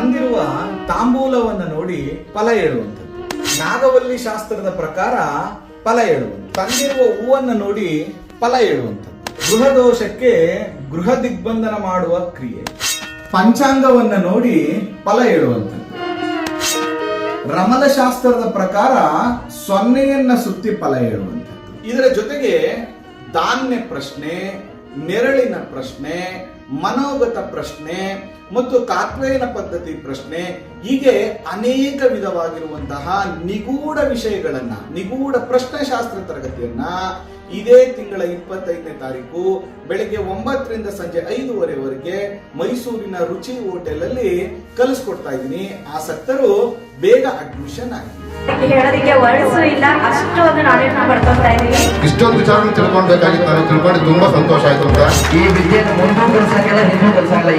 ತಂದಿರುವ ತಾಂಬೂಲವನ್ನ ನೋಡಿ ಫಲ ಹೇಳುವಂಥದ್ದು. ನಾಗವಲ್ಲಿ ಶಾಸ್ತ್ರದ ಪ್ರಕಾರ ಫಲ ಹೇಳುವಂಥ ತಂದಿರುವ ಹೂವನ್ನು ನೋಡಿ ಫಲ ಹೇಳುವಂಥದ್ದು. ಗೃಹ ದೋಷಕ್ಕೆ ಗೃಹ ದಿಗ್ಬಂಧನ ಮಾಡುವ ಕ್ರಿಯೆ. ಪಂಚಾಂಗವನ್ನ ನೋಡಿ ಫಲ ಹೇಳುವಂಥದ್ದು. ರಮಲ ಶಾಸ್ತ್ರದ ಪ್ರಕಾರ ಸೊನ್ನೆಯನ್ನ ಸುತ್ತಿ ಫಲ ಹೇಳುವಂಥದ್ದು. ಇದರ ಜೊತೆಗೆ ಧಾನ್ಯ ಪ್ರಶ್ನೆ ನೆರಳಿನ ಪ್ರಶ್ನೆ, ಮನೋಗತ ಪ್ರಶ್ನೆ ಮತ್ತು ಕಾತ್ವೇನ ಪದ್ಧತಿ ಪ್ರಶ್ನೆ ಹೀಗೆ ಅನೇಕ ವಿಧವಾಗಿರುವಂತಹ ನಿಗೂಢ ವಿಷಯಗಳನ್ನ, ನಿಗೂಢ ಪ್ರಶ್ನೆಶಾಸ್ತ್ರ ತರಗತಿಯನ್ನ ಇದೇ ತಿಂಗಳ ಇಪ್ಪತ್ತೈದನೇ ತಾರೀಕು ಬೆಳಿಗ್ಗೆ ಒಂಬತ್ತರಿಂದ ಸಂಜೆ ಐದುವರೆವರೆಗೆ ಮೈಸೂರಿನ ರುಚಿ ಹೋಟೆಲ್ ಅಲ್ಲಿ ಕಲಿಸ್ಕೊಡ್ತಾ ಇದ್ದೀನಿ. ಆಸಕ್ತರು ಬೇಗ ಅಡ್ಮಿಷನ್ ಆಗಿ. ಹೇಳೋದಕ್ಕೆ ವರ್ಡ್ಸು ಇಲ್ಲ? ಅಷ್ಟೊಂದು ನಾಲೆಡ್ಜ್ ಪಡ್ಕೊತಾ ಇದೀವಿ ಇಷ್ಟೊಂದು ವಿಚಾರಗಳು ತಿಳ್ಕೊಳ್ಬೇಕಾಗಿತ್ತು ನಾನು ತಿಳ್ಕೊಂಡು ತುಂಬಾ ಸಂತೋಷ ಆಯ್ತು ಅಂತ. ಈ ವಿದ್ಯೆಯನ್ನು ಮುಂದೂ ಕಲ್ಸಕ್ಕಿಲ್ಲ ಹಿಂದೂ ಕಲ್ಸಕ್ಕಿಲ್ಲ